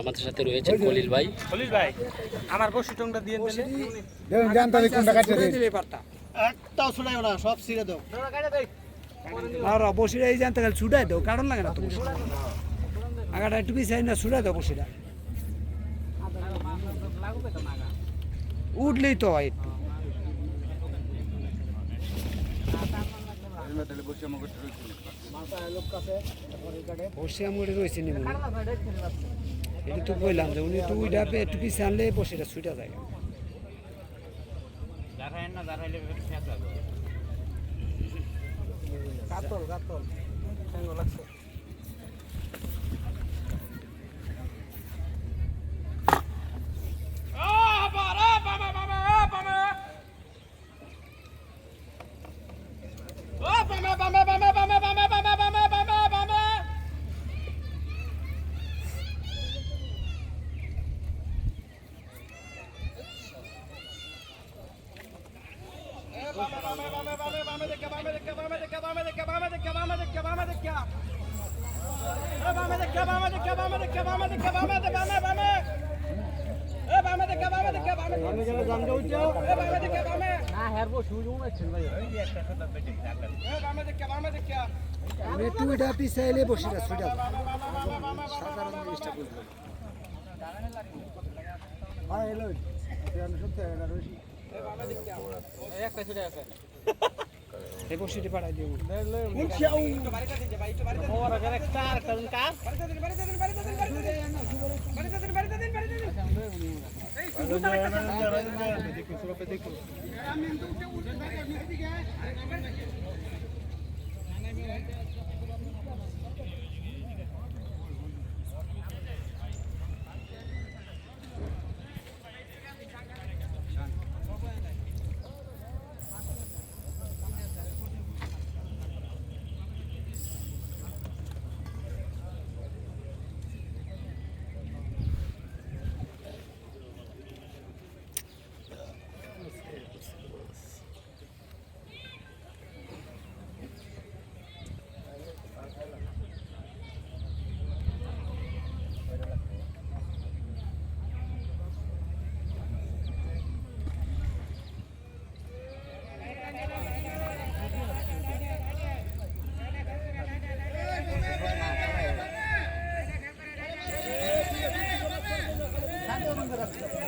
আমাদের সাথে রয়েছেন খলিল ভাই। খলিল ভাই আমার বসি টংটা দিয়ে দিলে একটাও শোনায় না সব ছিঁড়ে দাও। আর বসিরা এই জানতে গেলে ছুটাই দাও কারণ লাগে না তো বসিরা আগাটা একটু পিছিয়ে না ছুটাই দাও বসিরা উঠলেই তো হয় একটু। বসে আমরে রয়েছে নি মনে এটা তো যে উনি তো উইটা পে একটু পিছিয়ে আনলে বসিরা ছুটা যায়। কাতল কাতল। লাগছে। পিছিয়ে এলে বসিরা ছুটা যায় সাধারণ জিনিসটা বুঝলাম এই বসিটি পাঠাই দেখো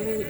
Hey.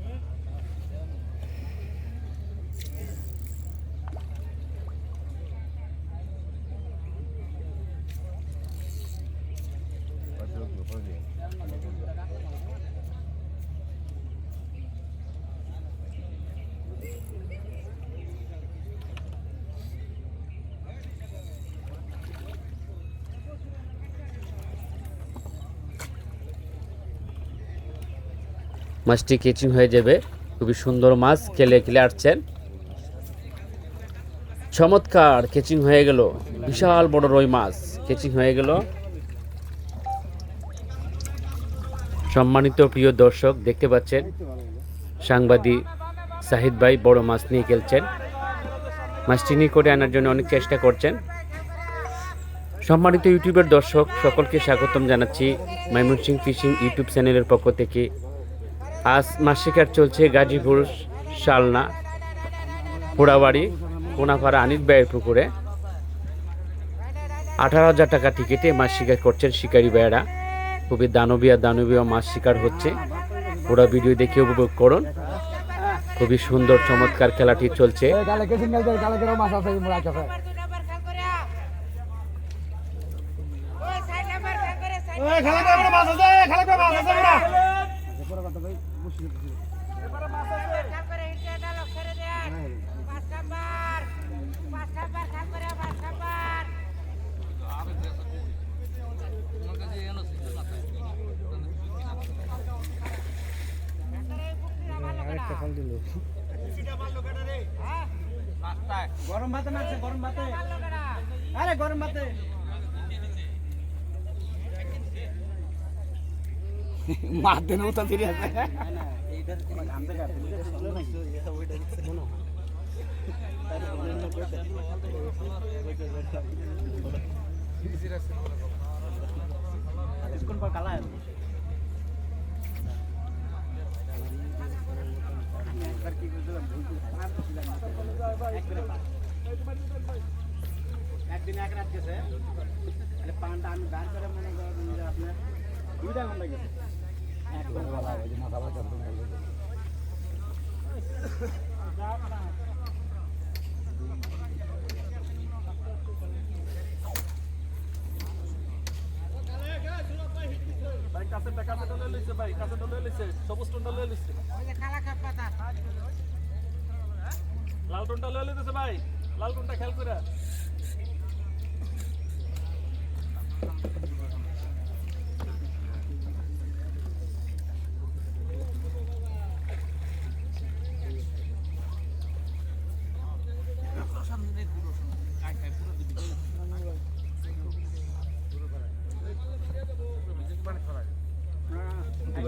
মাছটি কেচিং হয়ে যাবে। খুবই সুন্দর মাছ কেলে কেলে আসছেন। চমৎকার কেচিং হয়ে গেল। বিশাল বড় রই মাছ, কেচিং হয়ে গেল। সম্মানিত প্রিয় দর্শক, দেখতে পাচ্ছেন, সাংবাদিক সাহিদ ভাই বড় মাছ নিয়ে খেলছেন। মাছটি নিয়ে করে আনার জন্য অনেক চেষ্টা করছেন। সম্মানিত ইউটিউবের দর্শক, সকলকে স্বাগতম জানাচ্ছি। ময়মনসিং ফিশিং ইউটিউব চ্যানেলের পক্ষ থেকে আজ মাছ শিকার চলছে গাজীপুর শালনা পোড়াবাড়ি কোনাপাড়া আনিত ব্যয়ের পুকুরে। আঠারো হাজার টাকা টিকিটে মাছ শিকার করছেন শিকারী ভাইয়েরা। খুবই দানবীয় দানবীয় মাছ শিকার হচ্ছে। পুরো ভিডিও দেখে উপভোগ করুন। খুবই সুন্দর চমৎকার খেলাটি চলছে। খেলা করে মাছ আছে খেলা করে মাছ আছে বড়া আরেকটা ফল দিল। গরম ভাতে মারছে গরম ভাতে। আরে গরম ভাতে। উতা ধরে আছে পর কালা একদিন এক রাত গেছে। পানটা আমি বার করে মনে করেন আপনার দুইটা ঘণ্টা গেছে। লাল টনটা লয়ে লইতেছে ভাই। লাল টনটা খেয়াল করে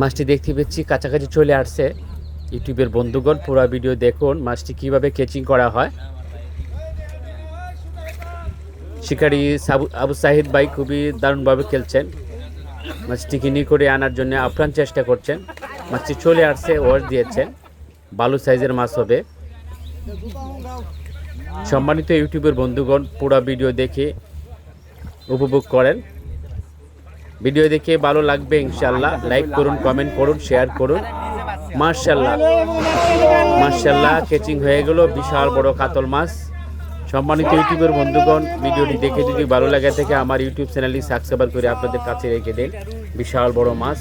মাছটি দেখতে পেয়েছি, কাছাকাছি চলে আসছে। ইউটিউবের বন্ধুগণ, পুরো ভিডিও দেখুন, মাছটি কীভাবে কেচিং করা হয়। শিকারি আবু সাহিদ ভাই খুবই দারুণভাবে খেলছেন। মাছটি কিনি করে আনার জন্য আপ্রাণ চেষ্টা করছেন। মাছটি চলে আসছে, ওয়াশ দিয়েছেন। বালু সাইজের মাছ হবে। সম্মানিত ইউটিউবের বন্ধুগণ, পুরো ভিডিও দেখে উপভোগ করেন। ভিডিও দেখে ভালো লাগবে ইনশাল্লাহ লাইক করুন কমেন্ট করুন শেয়ার করুন। মার্শাল্লাহ মার্শাল্লাহ কেচিং হয়ে গেল বিশাল বড় কাতল মাছ। সম্মানিত ইউটিউবের বন্ধুগণ, ভিডিওটি দেখে যদি ভালো লাগে থেকে, আমার ইউটিউব চ্যানেলটি সাবস্ক্রাইব করে আপনাদের কাছে রেখে দেন। বিশাল বড় মাছ।